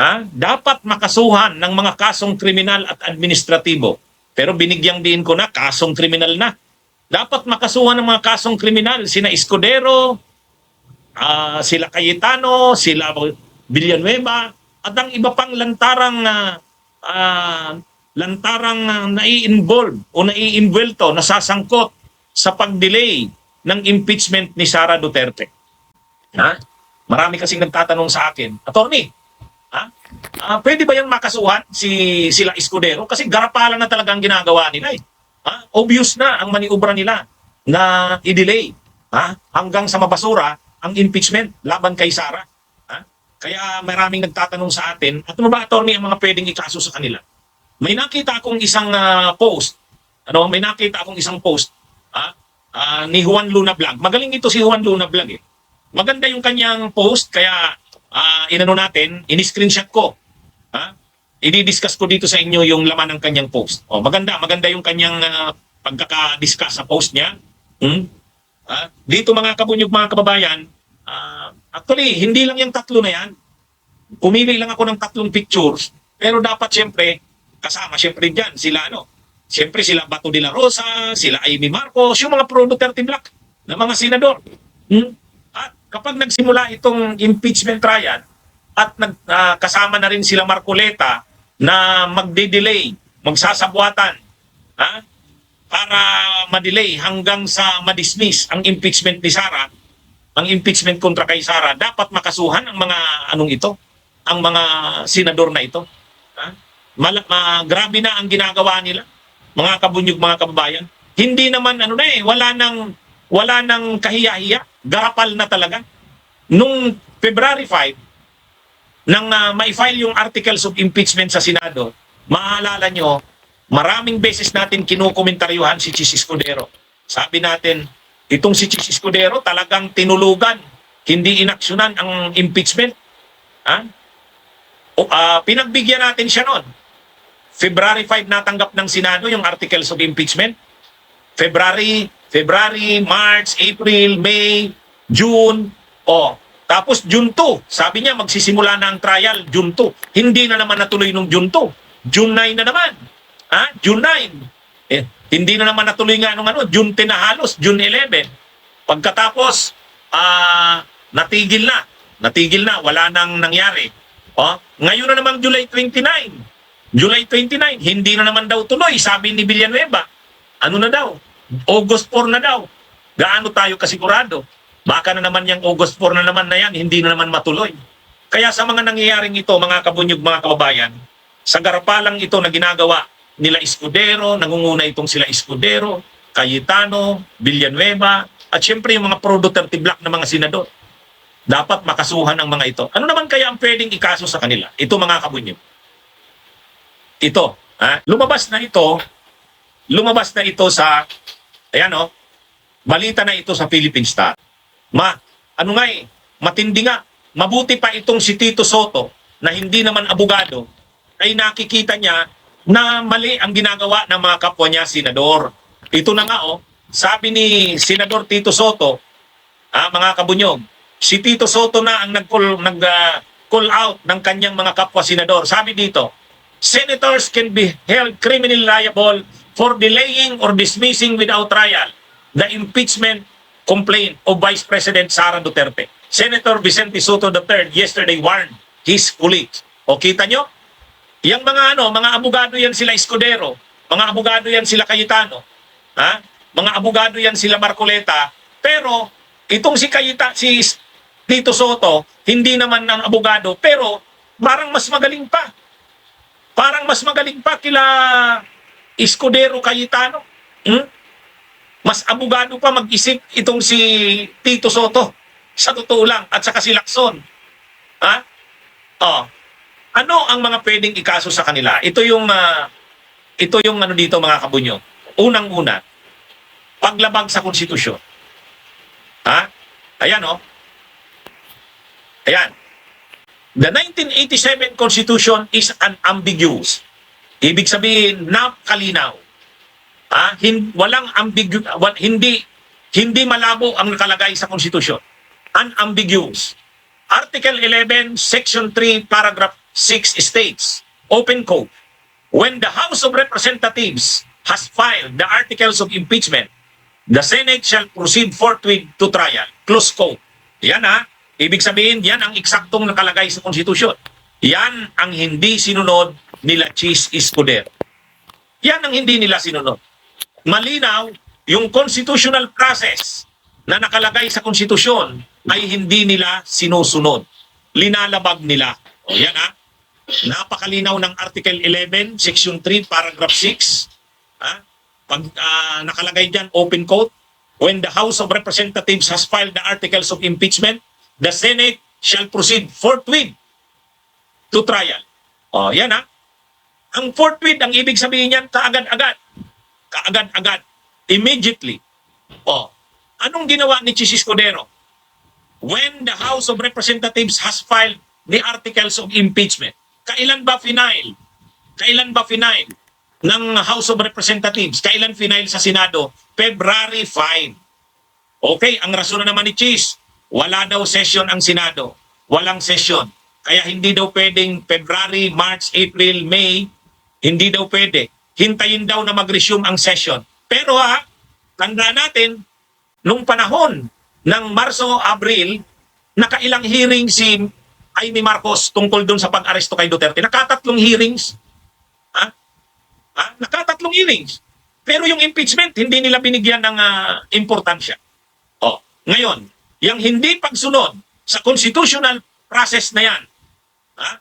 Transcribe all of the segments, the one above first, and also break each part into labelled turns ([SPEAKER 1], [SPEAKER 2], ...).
[SPEAKER 1] ha, dapat makasuhan ng mga kasong kriminal at administratibo. Pero binigyang din ko na, kasong kriminal na. Dapat makasuhan ng mga kasong kriminal, sina Escudero, ah, sila Cayetano, sila Villanueva, at ang iba pang lantarang ah, ah, lantarang ah, nai-involve o nai-invuelto, nasasangkot sa pag-delay ng impeachment ni Sara Duterte. Ha? Marami kasing nagtatanong sa akin, Attorney, Ah, pwede ba yung makasuhan si sila Escudero? Kasi garapalan na talaga ang ginagawa nila eh. Ha? Obvious na ang maniubra nila na i-delay ha? hanggang sa mabasura ang impeachment laban kay Sara. Ha? Kaya maraming nagtatanong sa atin, at ano ba attorney ang mga pwedeng ikaso sa kanila? May nakita akong isang ah, post, ano, may nakita akong isang post ha? Ah, ni Juan Luna Vlog. Magaling ito si Juan Luna Vlog eh. Maganda yung kanyang post kaya ah, inano natin, in-screenshot ko. Ha? I-discuss ko dito sa inyo yung laman ng kanyang post. Oh, maganda, maganda yung kanyang ah, pagkaka-discuss sa post niya. Hmm? Ah, dito mga kabunyog mga kababayan, ah, actually hindi lang yung tatlo na yan. Pumili lang ako ng tatlong pictures, pero dapat siyempre kasama siyempre diyan sila ano. Siyempre sila Bato de la Rosa, sila Amy Marcos, yung mga pro Duterte Black na mga senador. Hmm? At kapag nagsimula itong impeachment trial at nag, ah, kasama na rin sila Marcoleta na magde-delay, magsasabuatan, ha? para ma-delay hanggang sa ma-dismiss ang impeachment ni Sara, ang impeachment kontra kay Sara, dapat makasuhan ang mga anong ito, ang mga senador na ito. Ha? Mal- ma- grabe na ang ginagawa nila, mga kabunyog, mga kababayan. Hindi naman ano na eh, wala nang wala nang kahiya-hiya, garapal na talaga. Nung February 5, nang uh, ma-file yung articles of impeachment sa Senado, maalala nyo, maraming beses natin kinukomentaryuhan si Chis Escudero. Sabi natin, itong si Chis Escudero talagang tinulugan, hindi inaksyonan ang impeachment. Ha? O, ah, pinagbigyan natin siya noon. February 5 natanggap ng Senado yung articles of impeachment. February, February, March, April, May, June, oh, tapos June 2, sabi niya magsisimula na ang trial June 2. Hindi na naman natuloy nung June 2. June 9 na naman. Ha? June 9. Eh, hindi na naman natuloy nga nung ano, June 10 na halos, June 11. Pagkatapos, ah, natigil na. Natigil na, wala nang nangyari. Oh, ngayon na naman July 29. July 29, hindi na naman daw tuloy, sabi ni Villanueva. Ano na daw? August 4 na daw. Gaano tayo kasigurado? Baka na naman yung August 4 na naman na yan, hindi na naman matuloy. Kaya sa mga nangyayaring ito, mga kabunyog, mga kababayan, sa garapalang ito na ginagawa nila Escudero, nangunguna itong sila Escudero, Cayetano, Villanueva, at syempre yung mga pro-Duterte Black na mga senador. Dapat makasuhan ang mga ito. Ano naman kaya ang pwedeng ikaso sa kanila? Ito mga kabunyog. Ito. Ha? Lumabas na ito, lumabas na ito sa, ayan o, balita na ito sa Philippine Star. Ma, ano nga eh, matindi nga. Mabuti pa itong si Tito Soto na hindi naman abogado ay nakikita niya na mali ang ginagawa ng mga kapwa niya senador. Ito na nga oh, sabi ni Senador Tito Soto, ah, mga kabunyog, si Tito Soto na ang nag-call, nag, ah, call out ng kanyang mga kapwa senador. Sabi dito, Senators can be held criminally liable for delaying or dismissing without trial the impeachment complaint of Vice President Sara Duterte. Senator Vicente Soto III yesterday warned his colleagues. O kita nyo? Yang mga ano, mga abogado yan sila Escudero, mga abogado yan sila Cayetano, ha? Mga abogado yan sila Marcoleta, pero itong si Cayeta, si Tito Soto, hindi naman ng abogado, pero parang mas magaling pa. Parang mas magaling pa kila Escudero Cayetano. Hmm? Mas abogado pa mag-isip itong si Tito Soto. Sa totoo lang. At saka si Lacson. Ha? Oh. Ano ang mga pwedeng ikaso sa kanila? Ito yung ah, ito yung ano dito mga kabunyo. Unang-una, paglabag sa konstitusyon. Ha? Ayan oh. Ayan. The 1987 Constitution is unambiguous. Ibig sabihin, nakalinaw. Ah, hin, walang ambigu wa- hindi hindi malabo ang nakalagay sa konstitusyon. Unambiguous. Article 11, Section 3, Paragraph 6 states, open quote, when the House of Representatives has filed the articles of impeachment, the Senate shall proceed forthwith to trial. Close quote. Yan ha. Ibig sabihin, yan ang eksaktong nakalagay sa konstitusyon. Yan ang hindi sinunod nila Chis Escudero. Yan ang hindi nila sinunod. Malinaw, yung constitutional process na nakalagay sa konstitusyon ay hindi nila sinusunod. Linalabag nila. O yan ha. Napakalinaw ng Article 11, Section 3, Paragraph 6. Ha? Pag ah, nakalagay dyan, open quote, when the House of Representatives has filed the articles of impeachment, the Senate shall proceed forthwith to trial. O, yan ha. Ang forthwith, ang ibig sabihin yan, kaagad-agad. Kaagad-agad. Immediately. O, anong ginawa ni Chis Escudero? When the House of Representatives has filed the articles of impeachment, kailan ba final? Kailan ba final ng House of Representatives? Kailan final sa Senado? February 5. Okay, ang rason na naman ni Chis, wala daw session ang Senado. Walang session. Kaya hindi daw pwedeng February, March, April, May, hindi daw pwede. Hintayin daw na mag-resume ang session. Pero ha, tanda natin, nung panahon ng Marso, Abril, nakailang hearing si Amy Marcos tungkol doon sa pag-aresto kay Duterte. Nakatatlong hearings. Ha? Ha? Nakatatlong hearings. Pero yung impeachment, hindi nila binigyan ng ah, importansya. Oh, ngayon, yung hindi pagsunod sa constitutional process na yan, ha?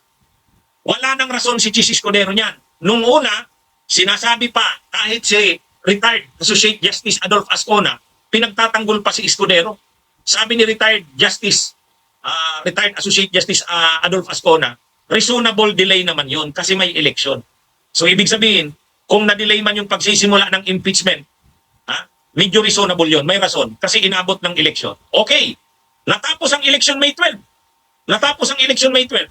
[SPEAKER 1] wala nang rason si Chis Escudero niyan. Nung una, sinasabi pa, kahit si retired Associate Justice Adolf Ascona, pinagtatanggol pa si Escudero. Sabi ni retired Justice, ah, retired Associate Justice ah, Adolf Ascona, reasonable delay naman yon kasi may election. So ibig sabihin, kung na-delay man yung pagsisimula ng impeachment, ha, medyo reasonable yon, may rason, kasi inabot ng election. Okay, natapos ang election May 12. Natapos ang election May 12.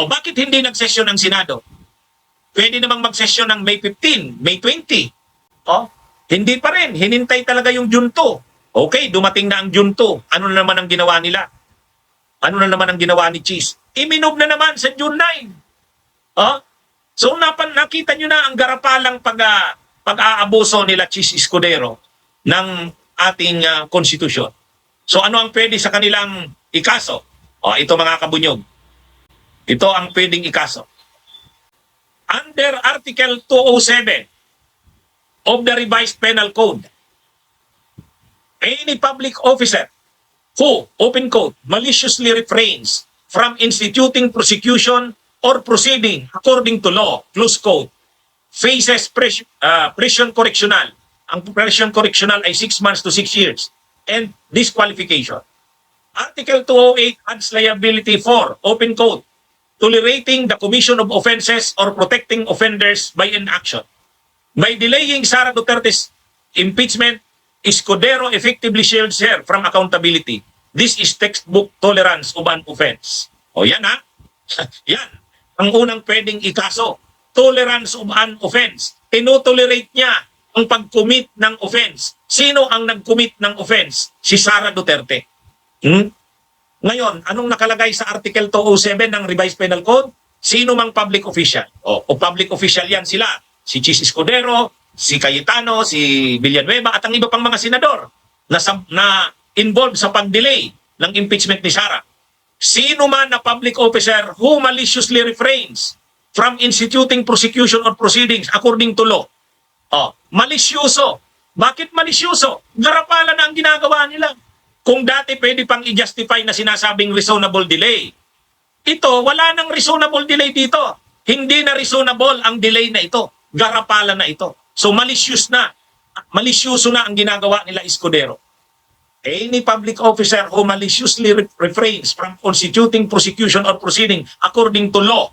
[SPEAKER 1] O bakit hindi nag-session ang Senado? Pwede namang mag-session ng May 15, May 20. O, hindi pa rin. Hinintay talaga yung June 2. Okay, dumating na ang June 2. Ano na naman ang ginawa nila? Ano na naman ang ginawa ni Cheese? Iminog na naman sa June 9. Oh? So napan nakita nyo na ang garapalang pag ah, pag-aabuso nila Cheese Escudero ng ating ah, konstitusyon. So ano ang pwede sa kanilang ikaso? O ito mga kabunyog. Ito ang pwedeng ikaso. Under Article 207 of the Revised Penal Code, any public officer who, open quote, maliciously refrains from instituting prosecution or proceeding according to law, close quote, faces pres- uh, prison correctional. Ang prison correctional ay 6 months to 6 years and disqualification. Article 208 adds liability for, open quote, tolerating the commission of offenses or protecting offenders by inaction. By delaying Sara Duterte's impeachment, Escudero effectively shields her from accountability. This is textbook tolerance of an offense. O yan ha? yan. Ang unang pwedeng ikaso. Tolerance of an offense. Tinotolerate niya ang pag-commit ng offense. Sino ang nag-commit ng offense? Si Sara Duterte. Hmm? Ngayon, anong nakalagay sa Article 207 ng Revised Penal Code? Sino mang public official? O, o public official yan sila. Si Chis Escudero, si Cayetano, si Villanueva, at ang iba pang mga senador na, sam- na involved sa pag-delay ng impeachment ni Sara. Sino man na public officer who maliciously refrains from instituting prosecution or proceedings according to law. Oh, malisyoso. Bakit malisyoso? Garapala na ang ginagawa nila. Kung dati pwede pang i-justify na sinasabing reasonable delay. Ito, wala nang reasonable delay dito. Hindi na reasonable ang delay na ito. Garapala na ito. So malicious na. Malisyoso na ang ginagawa nila Escudero. Any public officer who maliciously re- refrains from constituting prosecution or proceeding according to law,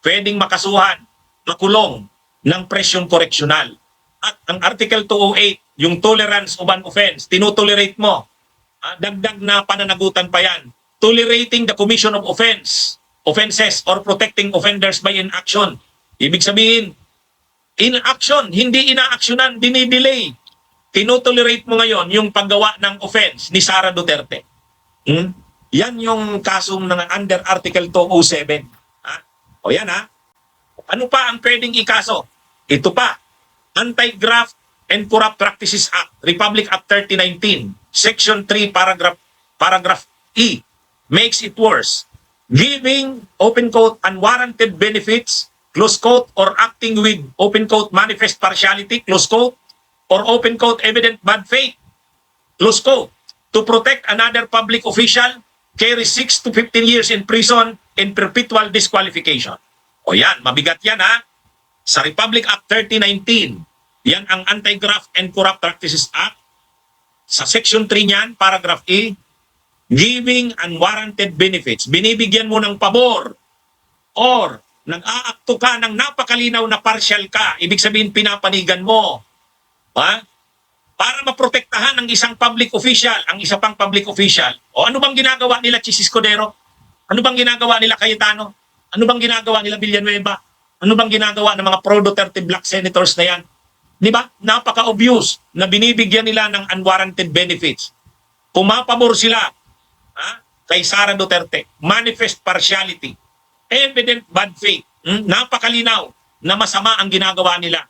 [SPEAKER 1] pwedeng makasuhan, makulong ng presyon koreksyonal. At ang Article 208, yung tolerance of an offense, tinotolerate mo. Dagdag na pananagutan pa yan. Tolerating the commission of offense, offenses or protecting offenders by inaction. Ibig sabihin, inaction, hindi inaaksyonan, dinidelay. Tinotolerate mo ngayon yung paggawa ng offense ni Sara Duterte. Hmm? Yan yung kasong ng under Article 207. Ha? O yan ha. Ano pa ang pwedeng ikaso? Ito pa. Anti-Graft and Corrupt Practices Act, Republic Act 3019, Section 3, paragraph, paragraph E, makes it worse. Giving, open quote, unwarranted benefits, close quote, or acting with, open quote, manifest partiality, close quote, or open quote, evident bad faith, close quote, to protect another public official carries 6 to 15 years in prison and perpetual disqualification. O yan, mabigat yan ha. Sa Republic Act 3019, yan ang Anti-Graft and Corrupt Practices Act. Sa Section 3 niyan, paragraph E, giving unwarranted benefits. Binibigyan mo ng pabor or nag-aakto ka ng napakalinaw na partial ka. Ibig sabihin, pinapanigan mo. Ha? Para maprotektahan ang isang public official, ang isa pang public official. O ano bang ginagawa nila Chis Escudero? Ano bang ginagawa nila Cayetano? Ano bang ginagawa nila Villanueva? Ano bang ginagawa ng mga pro-Duterte black senators na yan? Di ba? Napaka-obvious na binibigyan nila ng unwarranted benefits. Pumapabor sila ha? kay Sara Duterte. Manifest partiality. Evident bad faith. Hmm? Napakalinaw na masama ang ginagawa nila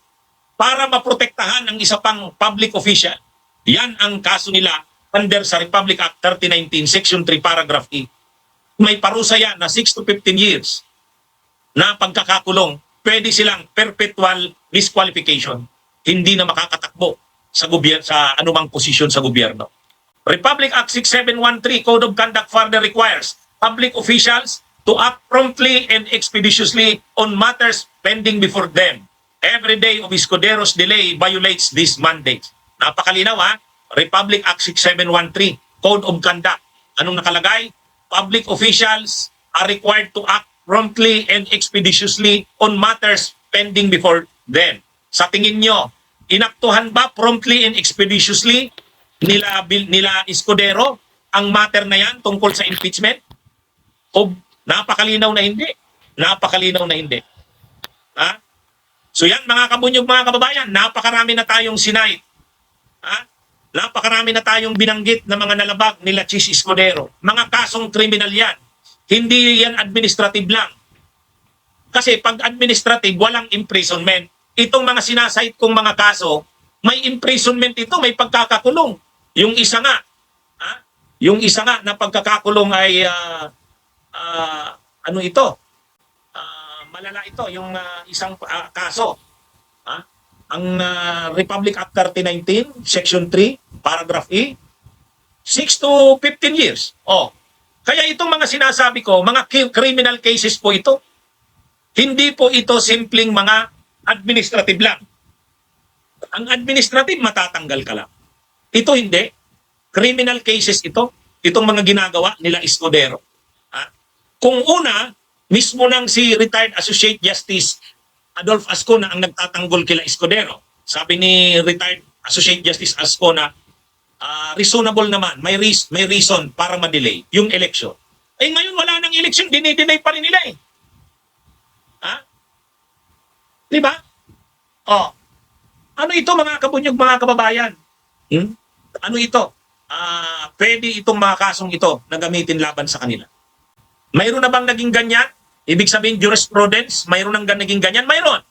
[SPEAKER 1] para maprotektahan ang isa pang public official. Yan ang kaso nila under sa Republic Act 3019, Section 3, Paragraph E. May parusa yan na 6 to 15 years na pagkakakulong. Pwede silang perpetual disqualification. Hindi na makakatakbo sa gobyerno sa anumang posisyon sa gobyerno. Republic Act 6713 Code of Conduct further requires public officials to act promptly and expeditiously on matters pending before them. Every day of Escudero's delay violates this mandate. Napakalinaw ha? Republic Act 6713 Code of Conduct. Anong nakalagay? Public officials are required to act promptly and expeditiously on matters pending before them. Sa tingin nyo, inaktuhan ba promptly and expeditiously nila nila Escudero ang matter na yan tungkol sa impeachment? O napakalinaw na hindi? Napakalinaw na hindi. Ha? So yan mga kabunyog mga kababayan, napakarami na tayong sinay. Ha? Napakarami na tayong binanggit na mga nalabag nila Chis Escudero. Mga kasong kriminal yan. Hindi yan administrative lang. Kasi pag administrative, walang imprisonment. Itong mga sinasite kong mga kaso, may imprisonment ito, may pagkakakulong. Yung isa nga, ha? yung isa nga na pagkakakulong ay ah, ah, ano ito? Ah, malala ito, yung ah, isang ah, kaso. Ha? Ang ah, Republic Act 3019, Section 3, Paragraph E, 6 to 15 years. Oh. Kaya itong mga sinasabi ko, mga criminal cases po ito. Hindi po ito simpleng mga administrative lang. Ang administrative, matatanggal ka lang. Ito hindi. Criminal cases ito. Itong mga ginagawa nila Escudero. Ha? Kung una, mismo nang si retired Associate Justice Adolf Ascona ang nagtatanggol kila Escudero. Sabi ni retired Associate Justice Ascona, ah, reasonable naman, may, reas- may reason para ma-delay yung election. Eh ngayon wala nang election, dinidinay pa rin nila eh. Ha? Di ba? Oh. Ano ito mga kabunyog, mga kababayan? Hmm? Ano ito? Ah, pwede itong mga kasong ito na gamitin laban sa kanila. Mayroon na bang naging ganyan? Ibig sabihin jurisprudence, mayroon nang naging ganyan? Mayroon.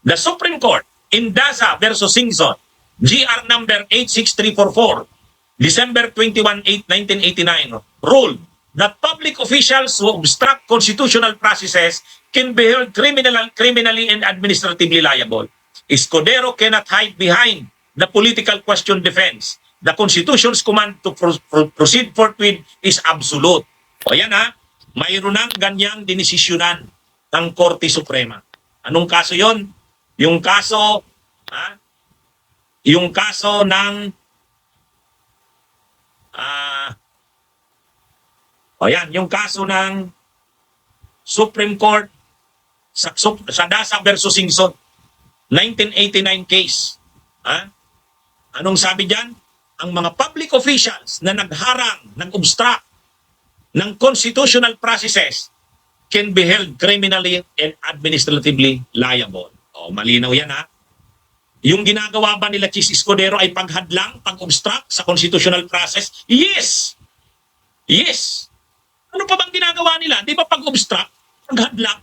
[SPEAKER 1] The Supreme Court in Daza versus Singson, GR number 86344, December 21, 8, 1989, ruled that public officials who obstruct constitutional processes can be held criminal, criminally and administratively liable. Escudero cannot hide behind the political question defense. The Constitution's command to pro- pro- proceed forthwith is absolute. O yan ha, mayroon ng ganyang dinesisyonan ng Korte Suprema. Anong kaso yon? Yung kaso, ha? Yung kaso ng ah o yan, yung kaso ng Supreme Court sa, sa Dasa versus Singson 1989 case. Ha? Anong sabi diyan? Ang mga public officials na nagharang, nag-obstruct ng constitutional processes can be held criminally and administratively liable. O, malinaw yan ha. Yung ginagawa ba nila Chis Escudero ay paghadlang, pag-obstruct sa constitutional process? Yes! Yes! Ano pa bang ginagawa nila? Di ba pag-obstruct, paghadlang?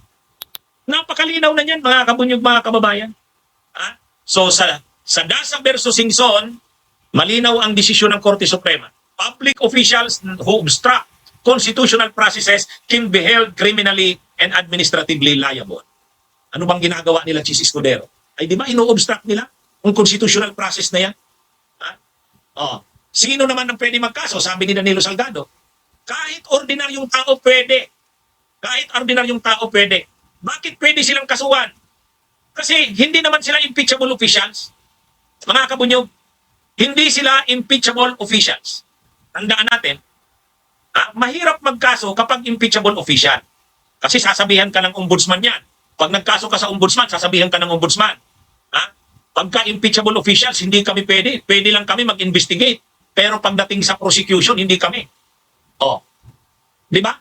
[SPEAKER 1] Napakalinaw na niyan, mga kabunyog, mga kababayan. Ha? So, sa, sa Dasa versus Singson, malinaw ang desisyon ng Korte Suprema. Public officials who obstruct constitutional processes can be held criminally and administratively liable. Ano bang ginagawa nila, Chis Escudero? Ay, di ba, ino-obstruct nila ang constitutional process na yan? Ha? Oh. Sino naman ang pwede magkaso? Sabi ni Danilo Salgado. Kahit ordinaryong tao pwede. Kahit ordinaryong tao pwede. Bakit pwede silang kasuhan? Kasi hindi naman sila impeachable officials. Mga kabunyog, hindi sila impeachable officials. Tandaan natin, ah, mahirap magkaso kapag impeachable official. Kasi sasabihan ka ng ombudsman yan. Pag nagkaso ka sa ombudsman, sasabihan ka ng ombudsman. Ha? Pagka impeachable officials, hindi kami pwede. Pwede lang kami mag-investigate. Pero pagdating sa prosecution, hindi kami. Oh. Di ba?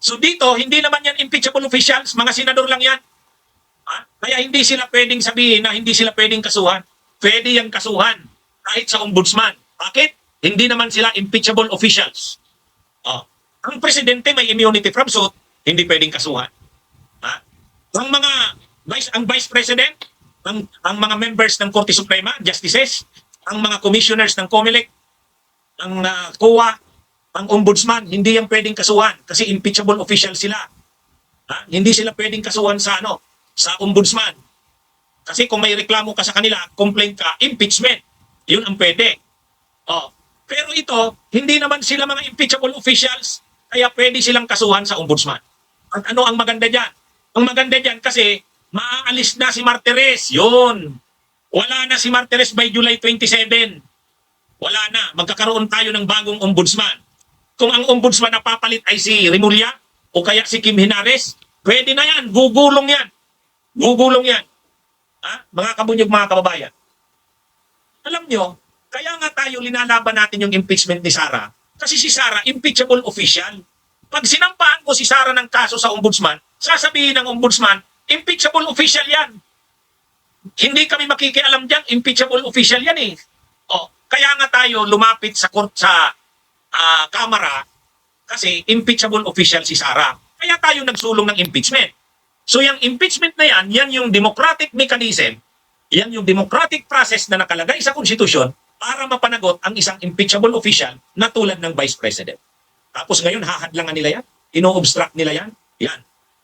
[SPEAKER 1] So dito, hindi naman yan impeachable officials, mga senador lang yan. Ha? Kaya hindi sila pwedeng sabihin na hindi sila pwedeng kasuhan. Pwede yung kasuhan kahit sa ombudsman. Bakit? Hindi naman sila impeachable officials. Oh. Ang presidente may immunity from suit, hindi pwedeng kasuhan. Ha? Ang mga vice ang vice president, ang ang mga members ng Korte Suprema, justices, ang mga commissioners ng COMELEC, ang uh, COA, ang ombudsman, hindi yan pwedeng kasuhan kasi impeachable official sila. Ha? Hindi sila pwedeng kasuhan sa ano, sa ombudsman. Kasi kung may reklamo ka sa kanila, complaint ka, impeachment. Yun ang pwede. Oh. Pero ito, hindi naman sila mga impeachable officials, kaya pwede silang kasuhan sa ombudsman. At ano ang maganda diyan? Ang maganda diyan kasi maaalis na si Martires. Yun. Wala na si Martires by July 27. Wala na. Magkakaroon tayo ng bagong ombudsman. Kung ang ombudsman na papalit ay si Remulla o kaya si Kim Hinares, pwede na yan. Gugulong yan. Gugulong yan. Ha? Mga kabunyog, mga kababayan. Alam nyo, kaya nga tayo linalaban natin yung impeachment ni Sara. Kasi si Sara, impeachable official. Pag sinampahan ko si Sara ng kaso sa ombudsman, sasabihin ng ombudsman, impeachable official yan. Hindi kami makikialam diyan, impeachable official yan eh. O, kaya nga tayo lumapit sa court sa ah, kamera kasi impeachable official si Sara. Kaya tayo nagsulong ng impeachment. So yung impeachment na yan, yan yung democratic mechanism, yan yung democratic process na nakalagay sa konstitusyon para mapanagot ang isang impeachable official na tulad ng Vice President. Tapos ngayon, hahadlangan nila yan. Ino-obstruct nila yan. Yan.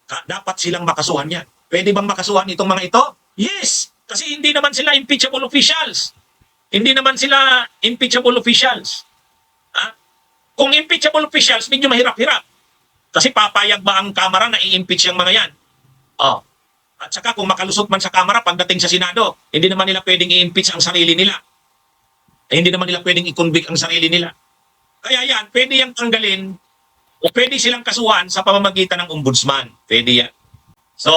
[SPEAKER 1] Dapat silang makasuhan yan. Pwede bang makasuhan itong mga ito? Yes! Kasi hindi naman sila impeachable officials. Hindi naman sila impeachable officials. Kung impeachable officials, medyo mahirap-hirap. Kasi papayag ba ang Kamara na i-impeach yung mga yan? Oh. At saka kung makalusot man sa Kamara pagdating sa Senado, hindi naman nila pwedeng i-impeach ang sarili nila. Eh, hindi naman nila pwedeng i-convict ang sarili nila. Kaya yan, pwede yang tanggalin o pwede silang kasuhan sa pamamagitan ng ombudsman. Pwede yan. So,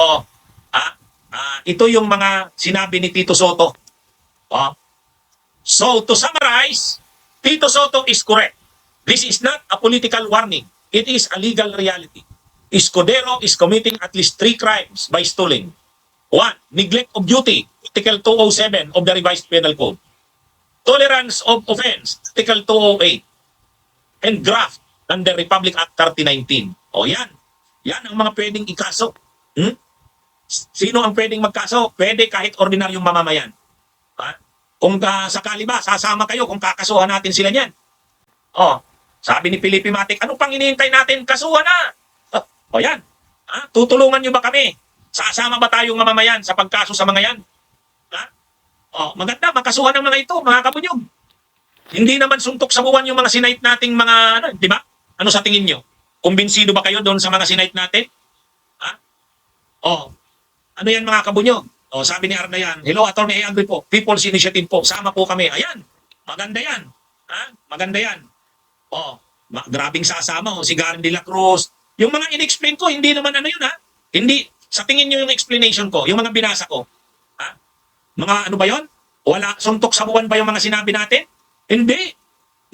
[SPEAKER 1] ah, ah, ito yung mga sinabi ni Tito Soto. Ah. So, to summarize, Tito Soto is correct. This is not a political warning. It is a legal reality. Escudero is committing at least three crimes by stealing. One, neglect of duty, Article 207 of the Revised Penal Code. Tolerance of offense, Article 208. And graft under Republic Act 3019. O yan. Yan ang mga pwedeng ikaso. Hmm? Sino ang pwedeng magkaso? Pwede kahit ordinaryong mamamayan. Ha? Kung ka, sakali ba, sasama kayo kung kakasuhan natin sila niyan. Oh, sabi ni Felipe Matic, ano pang iniintay natin? Kasuhan na! Ah, o yan. Ha? Tutulungan nyo ba kami? Sasama ba tayong mamamayan sa pagkaso sa mga yan? Ha? Oh, maganda, makasuhan ng mga ito, mga kabunyog. Hindi naman suntok sa buwan yung mga sinight nating mga, ano, di ba? Ano sa tingin nyo? Kumbinsido ba kayo doon sa mga sinight natin? Ha? Oh, ano yan mga kabunyog? Oh, sabi ni Arnayan, hello, Attorney Angry po, People's Initiative po, sama po kami. Ayan, maganda yan. Ha? Maganda yan. Oh, grabing sasama, oh, si Garen de la Cruz. Yung mga in-explain ko, hindi naman ano yun ha? Hindi, sa tingin nyo yung explanation ko, yung mga binasa ko, ha? Mga ano ba yon? Wala, suntok sa buwan ba yung mga sinabi natin? Hindi.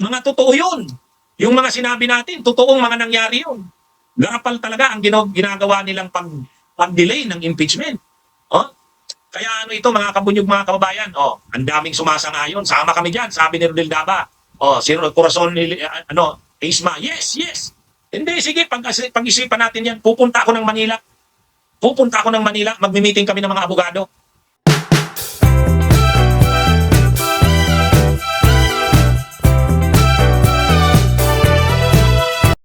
[SPEAKER 1] Mga totoo yun. Yung mga sinabi natin, totoong mga nangyari yun. Garapal talaga ang ginagawa nilang pag, pag-delay ng impeachment. Oh? Kaya ano ito mga kabunyog mga kababayan, oh, ang daming sumasang-ayon. Sama kami diyan, sabi ni Rodel Daba. Oh, si Corazon ni uh, ano, Isma. Yes, yes. Hindi sige, pag pag-isipan natin 'yan. Pupunta ako ng Manila. Pupunta ako ng Manila, magmi-meeting kami ng mga abogado.